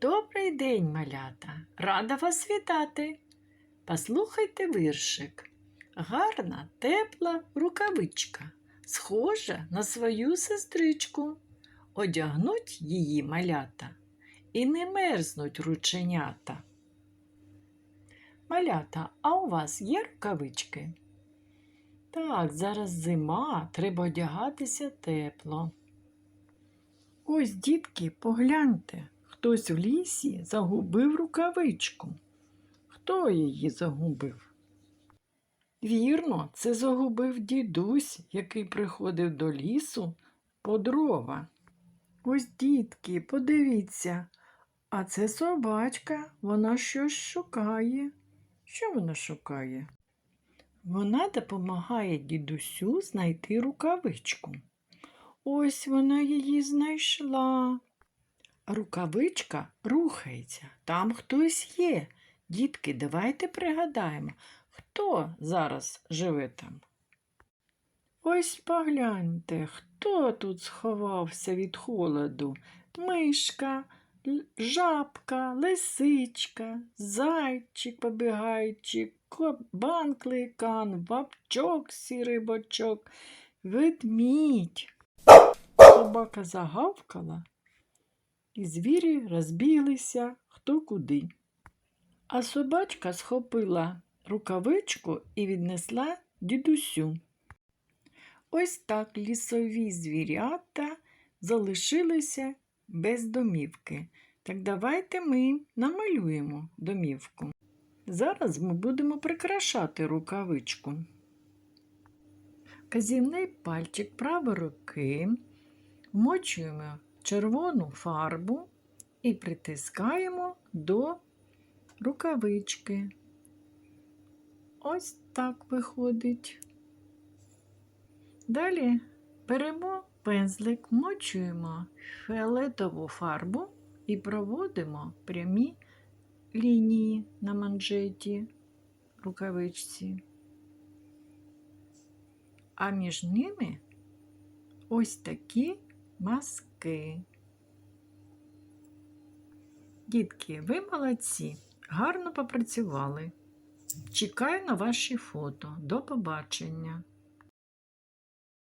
Добрий день, малята! Рада вас вітати. Послухайте віршик. Гарна, тепла рукавичка, схожа на свою сестричку. Одягнуть її малята і не мерзнуть рученята. Малята, а у вас є рукавички? Так, зараз зима, треба одягатися тепло. Ось, дітки, погляньте, хтось в лісі загубив рукавичку. Хто її загубив? Вірно, це загубив дідусь, який приходив до лісу по дрова. Ось, дітки, подивіться, а це собачка, вона щось шукає. Що вона шукає? Вона допомагає дідусю знайти рукавичку. Ось вона її знайшла. Рукавичка рухається, там хтось є. Дітки, давайте пригадаємо, хто зараз живе там. Ось погляньте, хто тут сховався від холоду. Мишка, жабка, лисичка, зайчик побігайчик, кабан кликан, вапчок сірий бочок, ведмідь. Собака загавкала, і звірі розбіглися хто куди. А собачка схопила рукавичку і віднесла дідусю. Ось так лісові звірята залишилися без домівки. Так давайте ми намалюємо домівку. Зараз ми будемо прикрашати рукавичку. Казівний пальчик правої руки вмочуємо червону фарбу і притискаємо до рукавички. Ось так виходить. Далі беремо пензлик, вмочуємо фіолетову фарбу і проводимо прямі лінії на манжеті рукавичці. А між ними ось такі маски. Дітки, ви молодці, гарно попрацювали. Чекаю на ваші фото. До побачення!